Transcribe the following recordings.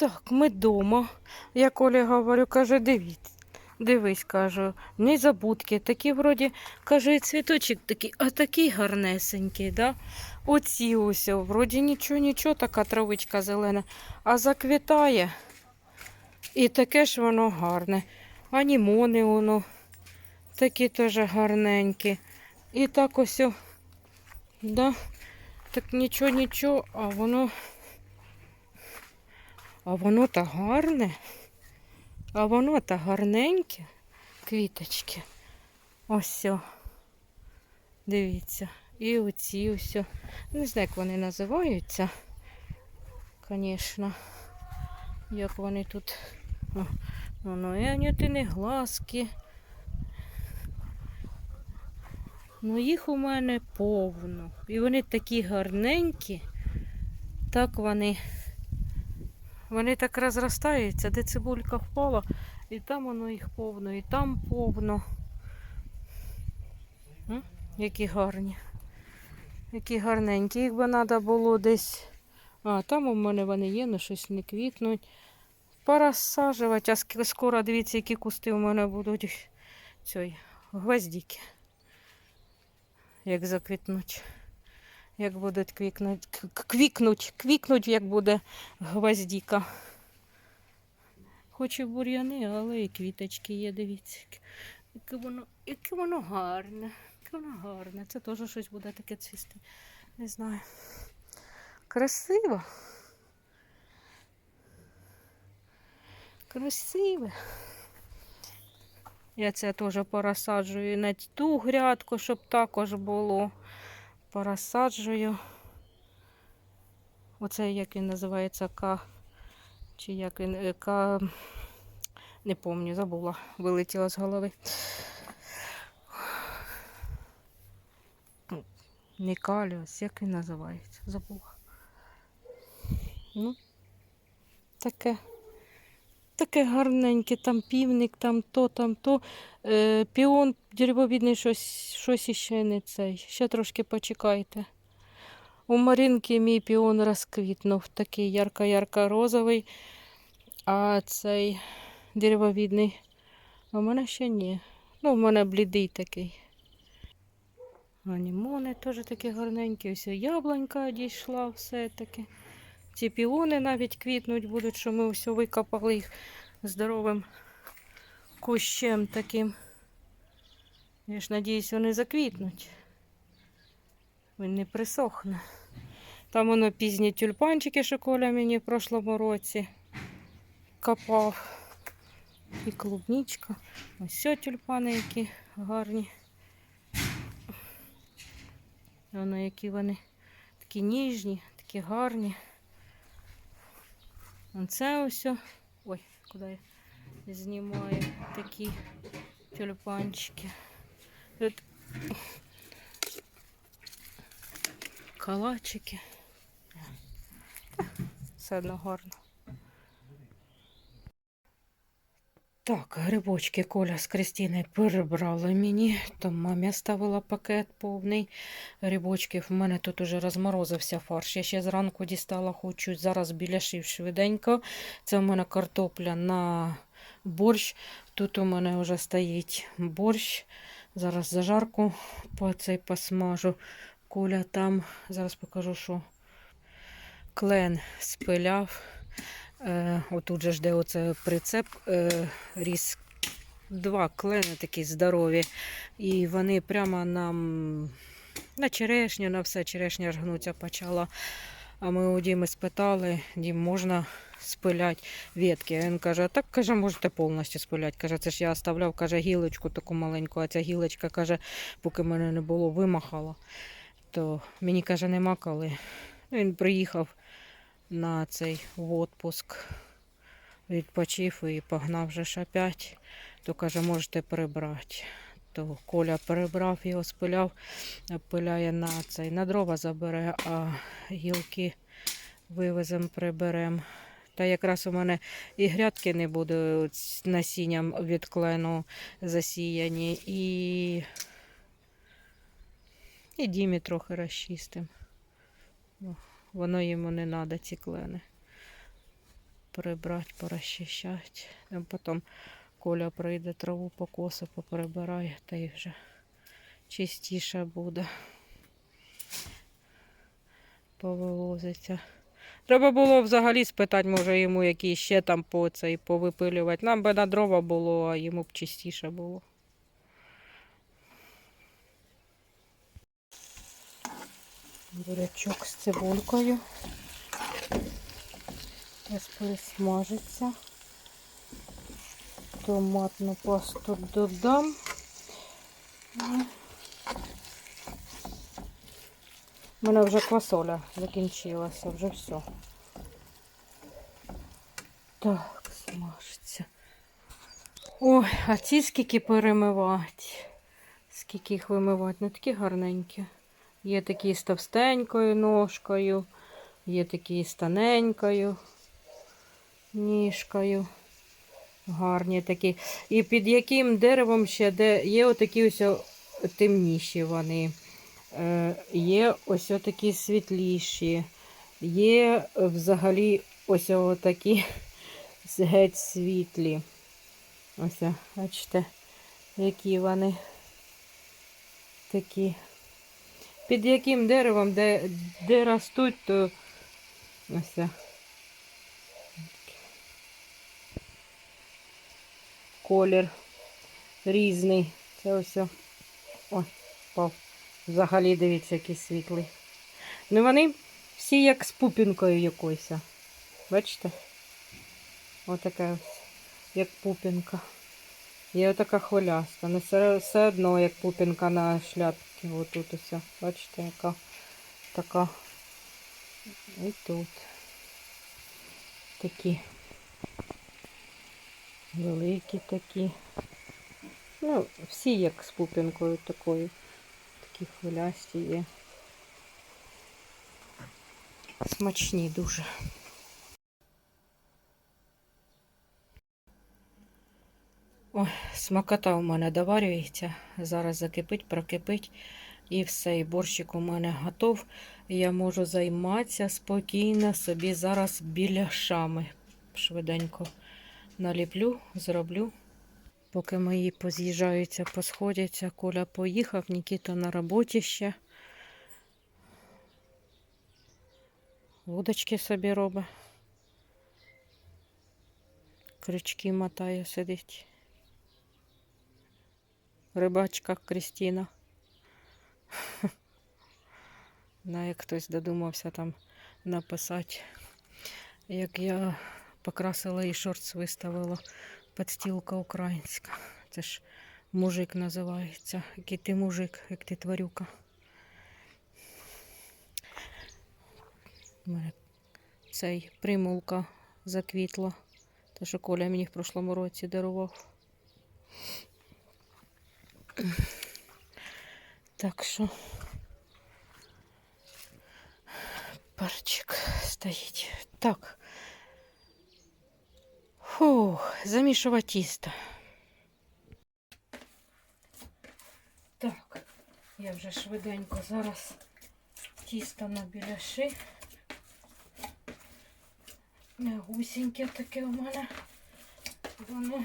Так, ми вдома. Я Колі говорю, каже, дивіться. Дивись, кажу, незабудки, такі вроді, каже, цвіточок такий, а такий гарнесенький, да? Оці ось, вроді нічого, нічого, така травичка зелена, а заквітає. І таке ж воно гарне. Анімони воно такі теж гарненькі. І так ось, да? так нічого, нічого, а воно. А воно та гарне. А воно та гарненьке. Квіточки. Ось. Дивіться. І оці ось. Не знаю, як вони називаються. Звісно. Як вони тут. О, Воно і анютини глазки. Ну їх у мене повно. І вони такі гарненькі. Так вони. Вони так розростаються, де цибулька впала, і там воно їх повно, і там повно. Які гарні. Які гарненькі. Їх би треба було десь. А, там у мене вони є, але щось не квітнуть. Порозсаджувати, а скоро дивіться, які кусти у мене будуть цієї гвоздики. Як заквітнуть. Як будуть квікнуть, квікнуть, квікнуть, як буде гвоздіка. Хоч і бур'яни, але і квіточки є, дивіться. яке- воно, яке воно гарне. Яке воно гарне. Це теж щось буде таке цвісти. Не знаю. Красиво. Красиве. Я це теж порозсаджую на ту грядку, щоб також було. Порозсаджую. Оце як він називається К. Чи як він е, К. Не пам'ятаю, забула, вилетіла з голови. Ну, Не каліус, як він називається? Забула. Ну, таке. Таке гарненьке, там півник, там то, там то. Е, піон деревовідний щось, щось іще не цей. Ще трошки почекайте. У Марінки мій піон розквітнув, такий ярко-ярко розовий, а цей деревовідний. А в мене ще ні. Ну, в мене блідий такий. Анімони теж такі гарненькі. Ось яблунька дійшла все-таки. Ці піони навіть квітнуть будуть, що ми все викопали їх здоровим кущем таким. Я ж надіюсь, вони заквітнуть. Він не присохне. Там воно пізні тюльпанчики, що Коля мені в прошлому році копав. І клубничка. Ось все тюльпани, які гарні. Воно, які вони такі ніжні, такі гарні. Оце ось. Ой, куди я знімаю такі тюльпанчики. Тут калачики. Все одно гарно. Так, грибочки Коля з Кристиною перебрали мені. Там мамі ставила пакет повний грибочків. У мене тут уже розморозився фарш. Я ще зранку дістала, хочу зараз біляшив швиденько. Це у мене картопля на борщ. Тут у мене вже стоїть борщ. Зараз зажарку по цей посмажу. Коля там, зараз покажу, що клен спиляв. Е, отут же ж де оце прицеп е, ріс. Два клени такі здорові. І вони прямо нам на черешню, на все черешня ж гнуться почала. А ми у Діми спитали, Дім, можна спиляти ветки. Він каже, так каже, можете повністю спиляти. Каже, це ж я оставляв каже, гілочку таку маленьку, а ця гілочка каже, поки мене не було, вимахала. То мені каже, нема коли. Він приїхав на цей в отпуск. Відпочив і погнав же ж опять. То каже, можете прибрати. То Коля перебрав його, спиляв, пиляє на цей, на дрова забере, а гілки вивеземо, приберемо. Та якраз у мене і грядки не буде насінням від клену засіяні, і, і дімі трохи розчистим. Воно йому не треба, ці клени. прибрати, порозчищати. А потім Коля прийде, траву покоси, поприбирає, та й вже чистіше буде. Повивозиться. Треба було взагалі спитати, може, йому які ще там по цей повипилювати. Нам би на дрова було, а йому б чистіше було. Бурячок з цибулькою. Зараз пересмажиться. Томатну пасту додам. У мене вже квасоля закінчилася, вже все. Так, смажиться. Ой, а ці скільки перемивати. Скільки їх вимивати, ну такі гарненькі. Є такі з товстенькою ножкою, є такі з тоненькою ніжкою. Гарні такі. І під яким деревом ще де є отакі ось темніші вони. Е, є ось такі світліші. Є взагалі ось такі геть світлі. Ось, бачите, які вони такі. Під яким деревом, де, де ростуть, то ось. о. Колір різний. Це ось. Ой, впав. Взагалі, дивіться, який світлий. Ну вони всі як з пупінкою якоюсь. Бачите? Отака ось, як пупінка. Є отака хвиляста. Ну все, все одно як пупінка на шляпці. Отут ось. Бачите, яка така. І тут. Такі. Великі такі. Ну, всі як з пупінкою такою. Такі хвилясті є. Смачні дуже. Ой, смакота у мене доварюється. Зараз закипить, прокипить. І все, і борщик у мене готов. Я можу займатися спокійно собі зараз біляшами. Швиденько наліплю, зроблю. Поки мої поз'їжджаються, посходяться, Коля поїхав, Нікіта на роботі ще. Вудочки собі робить. Крючки мотає, сидить. Рибачка Крістіна. На як хтось додумався там написати, як я покрасила і шортс виставила. Подстілка українська. Це ж мужик називається. Який ти мужик, як ти тварюка. У мене цей примулка заквітла. Те, що Коля мені в прошлому році дарував. Так що парчик стоїть. Так. Фух, замішувати тісто. Так, я вже швиденько зараз тісто на біляши. Гусіньке таке у мене. Воно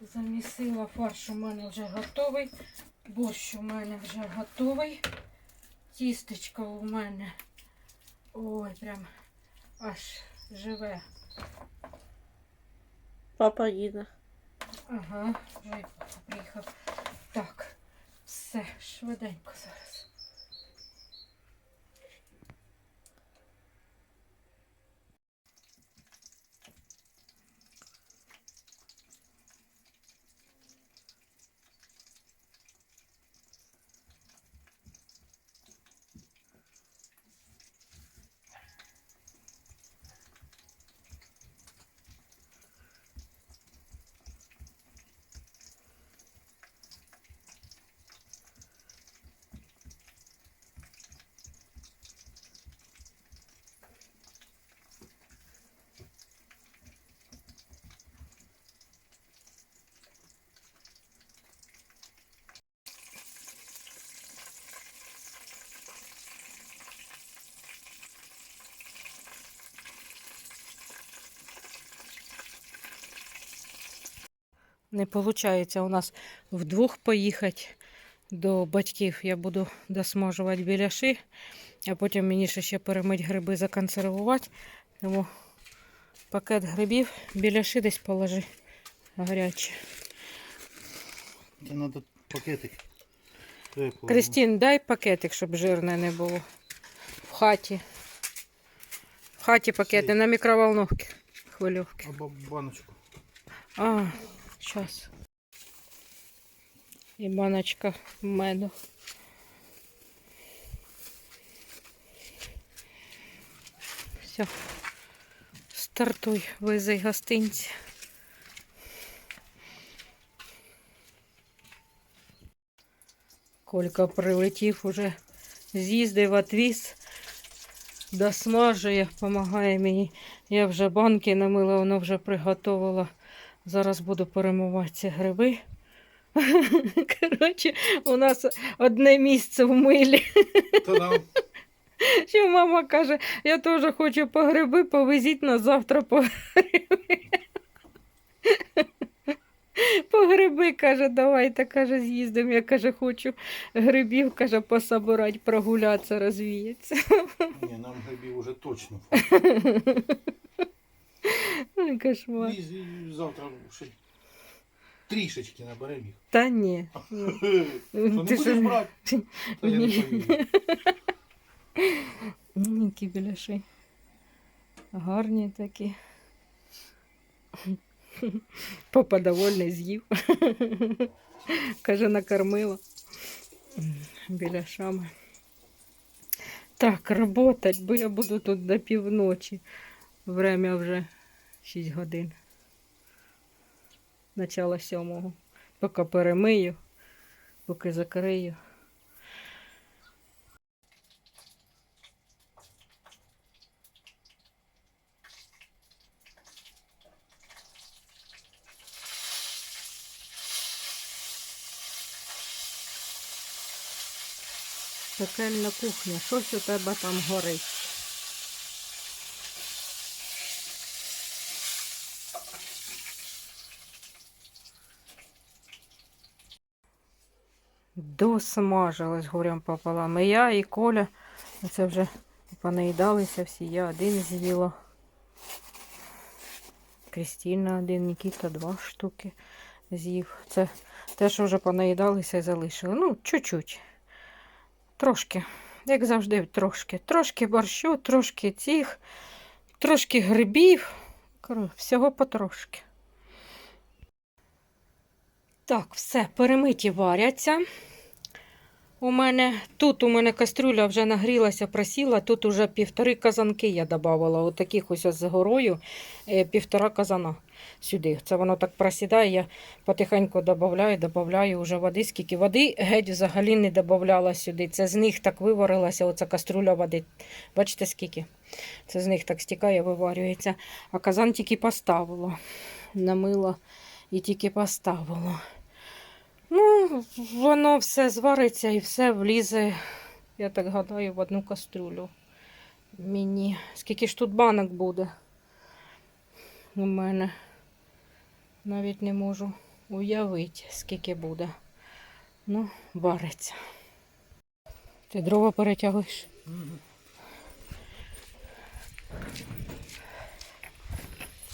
замісила фарш у мене вже готовий. Борщ у мене вже готовий. Тістечко у мене. Ой, прям аж живе. Папа їде. Ага, вже приїхав. Так, все, швиденько зараз. Не виходить у нас вдвох поїхати до батьків. Я буду досмажувати біляши, а потім мені ще перемить гриби законсервувати. Тому пакет грибів, біляши десь положи гарячі. Це треба пакетик. Треба. Кристін, дай пакетик, щоб жирне не було. В хаті. В хаті пакети на мікроволновці. Хвильовки. Або баночку. А, сейчас. І баночка меду. Все. Стартуй, визий гостинці. Колька прилетів уже, з'їздив, отвіз, досмажує, допомагає мені. Я вже банки намила, воно вже приготувала. Зараз буду перемивати ці гриби. Коротше, у нас одне місце в милі. Та нам Що мама каже, я теж хочу по гриби, повезіть нас завтра по гриби. По гриби, каже, давайте, каже, з'їздимо. Я каже, хочу грибів, каже, пособирати, прогулятися, розвіятися. Ні, нам грибів уже точно. Ой, Кошмар. І завтра ще трішечки наберемо їх. Та ні. Що, не Ти будеш що? брати? Та я не Ні. повірю. Які біляши. Гарні такі. Папа довольний з'їв. Каже, накормила біляшами. Так, работать, бо я буду тут до півночі. Время вже 6 годин. Начало сьомого. Поки перемию, поки закрию. Пекельна кухня. Щось у тебе там горить. Досмажилась горям пополам. І я, і Коля. Це вже понаїдалися всі. Я один з'їла. Крістіна один, Нікіта два штуки з'їв. Це те, що вже понаїдалися і залишили. Ну, чуть-чуть. Трошки. Як завжди, трошки. Трошки борщу, трошки цих, трошки грибів. Всього потрошки. Так, все, перемиті варяться. У мене тут у мене кастрюля вже нагрілася, просіла. Тут уже півтори казанки я додавала. Отаких ось з горою е, півтора казана сюди. Це воно так просідає. Я потихеньку додаю, додаю вже води. Скільки води геть взагалі не додавала сюди. Це з них так виварилася оця кастрюля води. Бачите, скільки? Це з них так стікає, виварюється. А казан тільки поставила. Намила і тільки поставила. Ну, воно все звариться і все влізе, я так гадаю, в одну кастрюлю. Мені. Скільки ж тут банок буде? У мене навіть не можу уявити, скільки буде. Ну, вариться. Ти дрова перетягуєш?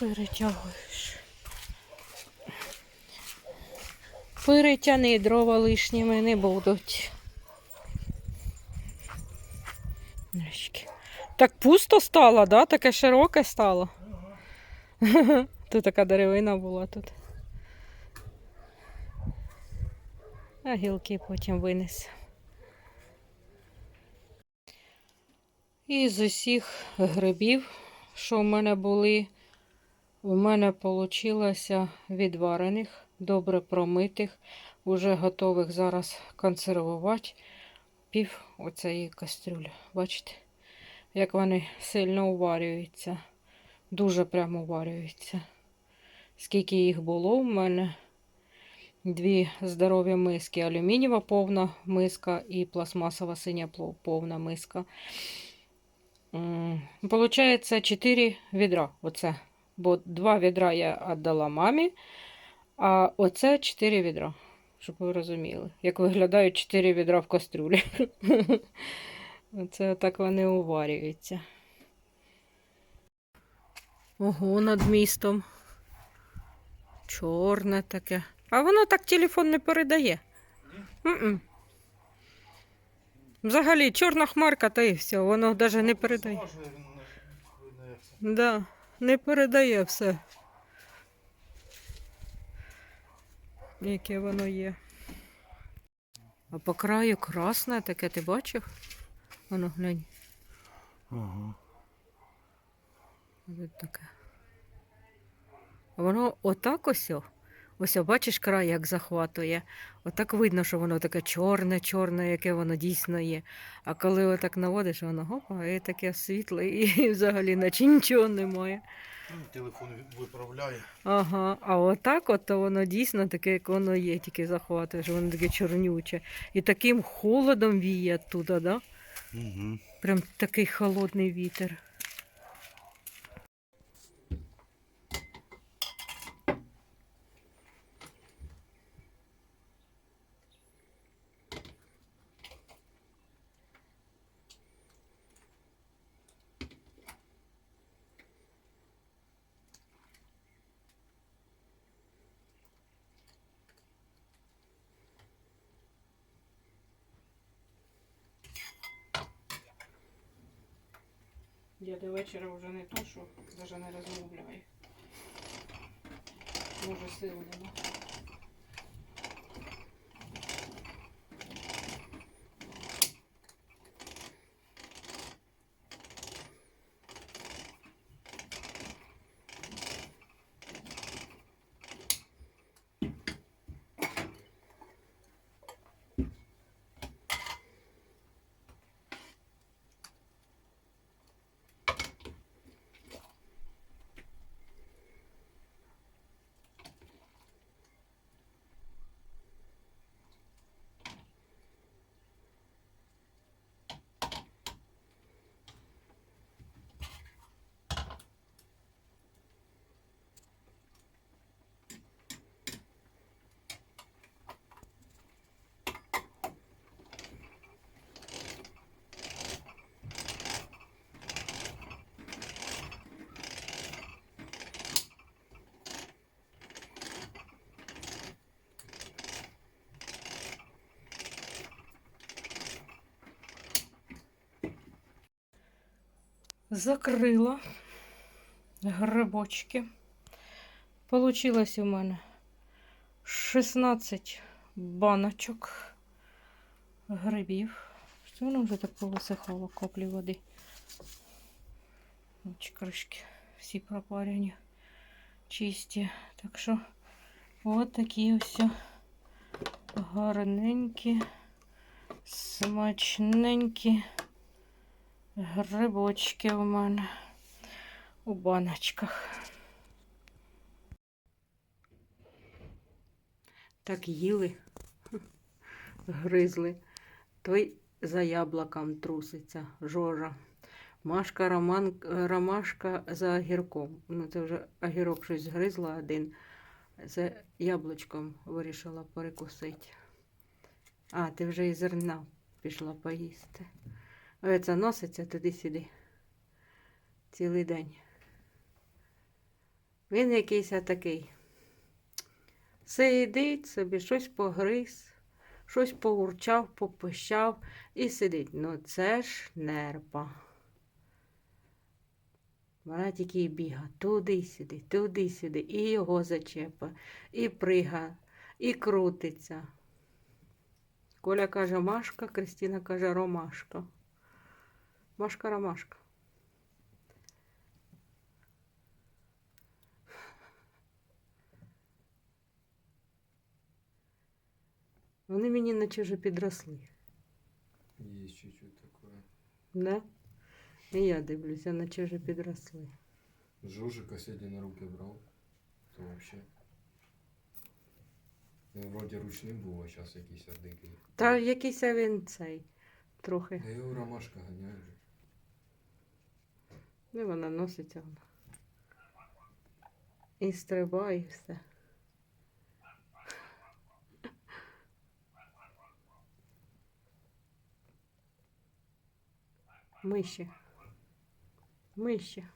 Перетягуєш. Перетяни, дрова лишніми не будуть. Так пусто стало, да? Таке широке стало. Тут така деревина була тут. А гілки потім винес. І з усіх грибів, що в мене були, у мене вийшло відварених, добре промитих, уже готових зараз консервувати пів оцеї кастрюлі. Бачите, як вони сильно уварюються. Дуже прямо уварюються. Скільки їх було в мене? Дві здорові миски. Алюмінієва повна миска і пластмасова синя повна миска. Получається 4 відра. Оце. Бо два відра я віддала мамі, А оце 4 відра, щоб ви розуміли. Як виглядають 4 відра в кастрюлі. Оце так вони уварюються. Ого, над містом. Чорне таке. А воно так телефон не передає. М-м. Взагалі, чорна хмарка, та і все, воно навіть не передає. Як. Да, не передає все. Яке воно є. А по краю красне таке, ти бачив? Воно глянь. Ага. Ось таке. А воно отак ось. Ось, бачиш край, як захватує. Отак видно, що воно таке чорне, чорне, яке воно дійсно є. А коли отак наводиш, воно гопа, і таке світле, і взагалі наче нічого немає. Ну, Телефон виправляє. Ага, а отак от то воно дійсно таке, як воно є, тільки захватуєш, воно таке чорнюче. І таким холодом віє туди, да? Угу. Прям такий холодний вітер. Я до вечора вже не що навіть не розмовляю. Може, сил нема. Закрила грибочки. Получилось у мене 16 баночок грибів. Що воно вже так повисихало каплі води. Ось кришки всі пропарені, чисті. Так що от такі ось гарненькі, смачненькі грибочки у мене у баночках. Так їли, гризли. Той за яблуком труситься, жожа. Машка Роман, Ромашка за огірком. Ну, це вже огірок щось згризла один. За яблучком вирішила перекусити. А, ти вже і зерна пішла поїсти. Оце носиться туди-сюди. Цілий день. Він якийсь такий. Сидить собі, щось погриз, щось поурчав, попищав і сидить. Ну це ж нерпа. Вона тільки й біга туди-сюди, туди-сюди, і його зачепа, і прига, і крутиться. Коля каже Машка, Кристина каже Ромашка. Машка Ромашка. Вони мені наче вже підросли. Есть чуть-чуть такое. Да? І я дивлюся, наче вже підросли. Жужика сегодня на руки брал. То вообще. Він вроді ручним був, а зараз якийсь дикий. Та якийсь він цей трохи. Да його ромашка ганяє Ну вона носиться вона. І стрибає все. Миші. Миші.